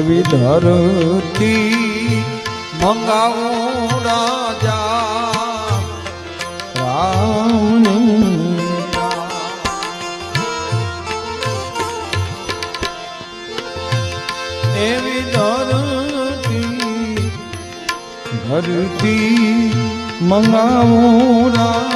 એવી ધરતી મંગાવું રાજા રામની એવી ધરતી ધરતી મંગાવું રાજા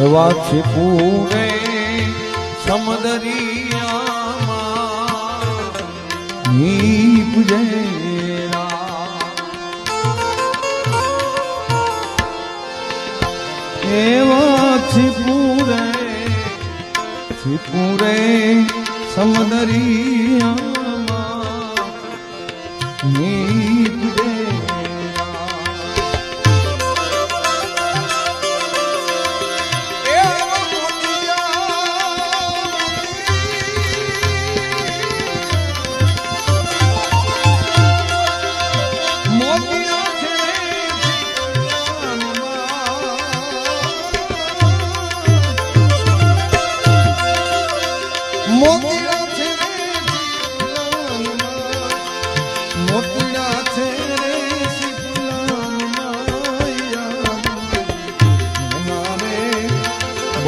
એવા છે પૂરે સમદરિયામાં એવા છે પૂરે છે પૂરે સમદરિયામાં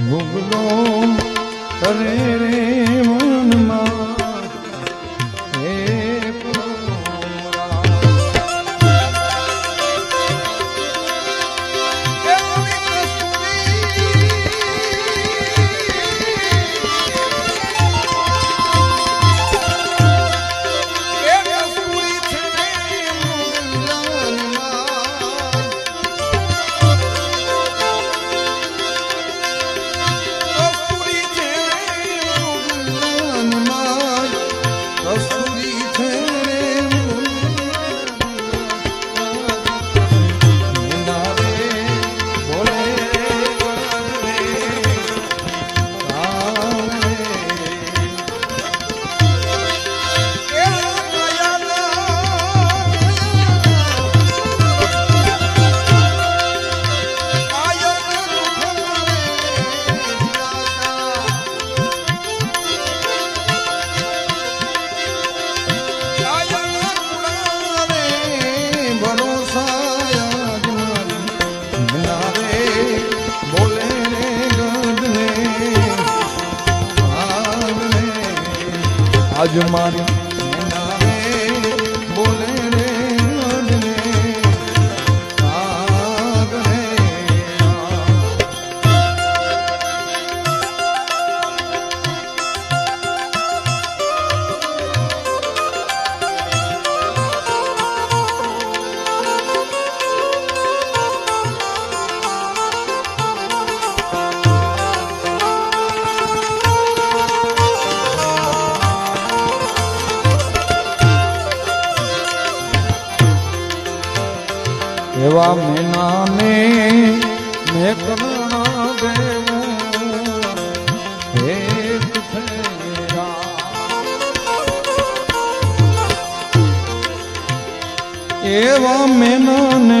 મૃગલો કરે રે મનમાં. মারি એવા મેનાને મેં કરુણા દેવું. એવા મેનાને